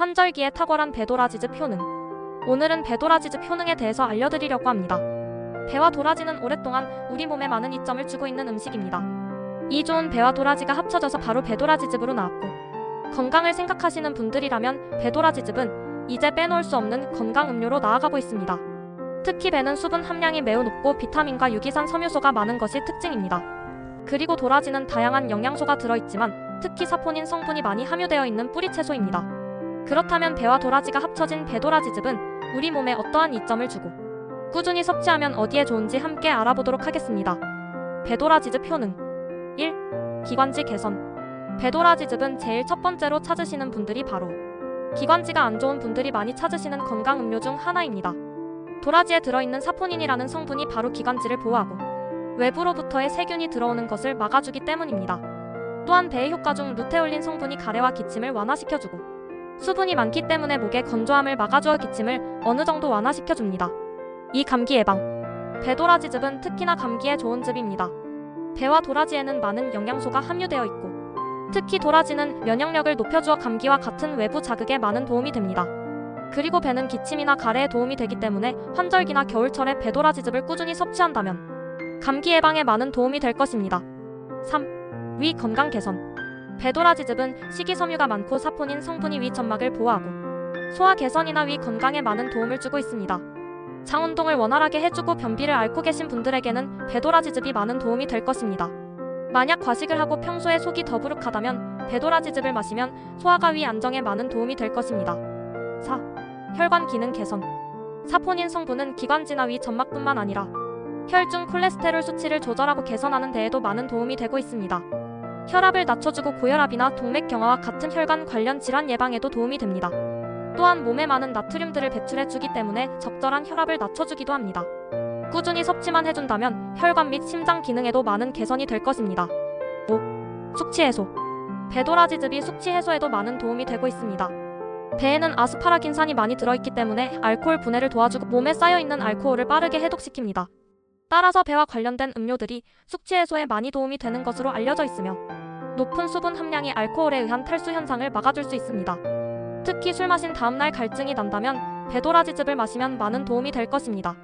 환절기에 탁월한 배도라지즈 효능. 오늘은 배도라지즈 효능에 대해서 알려드리려고 합니다. 배와 도라지는 오랫동안 우리 몸에 많은 이점을 주고 있는 음식입니다. 이 좋은 배와 도라지가 합쳐져서 바로 배도라지즙으로 나왔고 건강을 생각하시는 분들이라면 배도라지즙은 이제 빼놓을 수 없는 건강 음료로 나아가고 있습니다. 특히 배는 수분 함량이 매우 높고 비타민과 유기산 섬유소가 많은 것이 특징입니다. 그리고 도라지는 다양한 영양소가 들어있지만 특히 사포닌 성분이 많이 함유되어 있는 뿌리 채소입니다. 그렇다면 배와 도라지가 합쳐진 배도라지즙은 우리 몸에 어떠한 이점을 주고 꾸준히 섭취하면 어디에 좋은지 함께 알아보도록 하겠습니다. 배도라지즙 효능 1. 기관지 개선 배도라지즙은 제일 첫 번째로 찾으시는 분들이 바로 기관지가 안 좋은 분들이 많이 찾으시는 건강 음료 중 하나입니다. 도라지에 들어있는 사포닌이라는 성분이 바로 기관지를 보호하고 외부로부터의 세균이 들어오는 것을 막아주기 때문입니다. 또한 배의 효과 중 루테올린 성분이 가래와 기침을 완화시켜주고 수분이 많기 때문에 목의 건조함을 막아주어 기침을 어느 정도 완화시켜줍니다. 이 감기 예방 배도라지 즙은 특히나 감기에 좋은 즙입니다. 배와 도라지에는 많은 영양소가 함유되어 있고 특히 도라지는 면역력을 높여주어 감기와 같은 외부 자극에 많은 도움이 됩니다. 그리고 배는 기침이나 가래에 도움이 되기 때문에 환절기나 겨울철에 배도라지즙을 꾸준히 섭취한다면 감기 예방에 많은 도움이 될 것입니다. 3. 위 건강 개선 배도라지즙은 식이섬유가 많고 사포닌 성분이 위 점막을 보호하고 소화 개선이나 위 건강에 많은 도움을 주고 있습니다. 장 운동을 원활하게 해주고 변비를 앓고 계신 분들에게는 배도라지즙이 많은 도움이 될 것입니다. 만약 과식을 하고 평소에 속이 더부룩하다면 배도라지즙을 마시면 소화가 위 안정에 많은 도움이 될 것입니다. 4. 혈관 기능 개선 사포닌 성분은 기관지나 위 점막뿐만 아니라 혈중 콜레스테롤 수치를 조절하고 개선하는 데에도 많은 도움이 되고 있습니다. 혈압을 낮춰주고 고혈압이나 동맥 경화와 같은 혈관 관련 질환 예방에도 도움이 됩니다. 또한 몸에 많은 나트륨들을 배출해주기 때문에 적절한 혈압을 낮춰주기도 합니다. 꾸준히 섭취만 해준다면 혈관 및 심장 기능에도 많은 개선이 될 것입니다. 5. 숙취 해소 배도라지즙이 숙취 해소에도 많은 도움이 되고 있습니다. 배에는 아스파라긴산이 많이 들어있기 때문에 알코올 분해를 도와주고 몸에 쌓여있는 알코올을 빠르게 해독시킵니다. 따라서 배와 관련된 음료들이 숙취 해소에 많이 도움이 되는 것으로 알려져 있으며 높은 수분 함량이 알코올에 의한 탈수 현상을 막아줄 수 있습니다. 특히 술 마신 다음날 갈증이 난다면 배도라지즙을 마시면 많은 도움이 될 것입니다.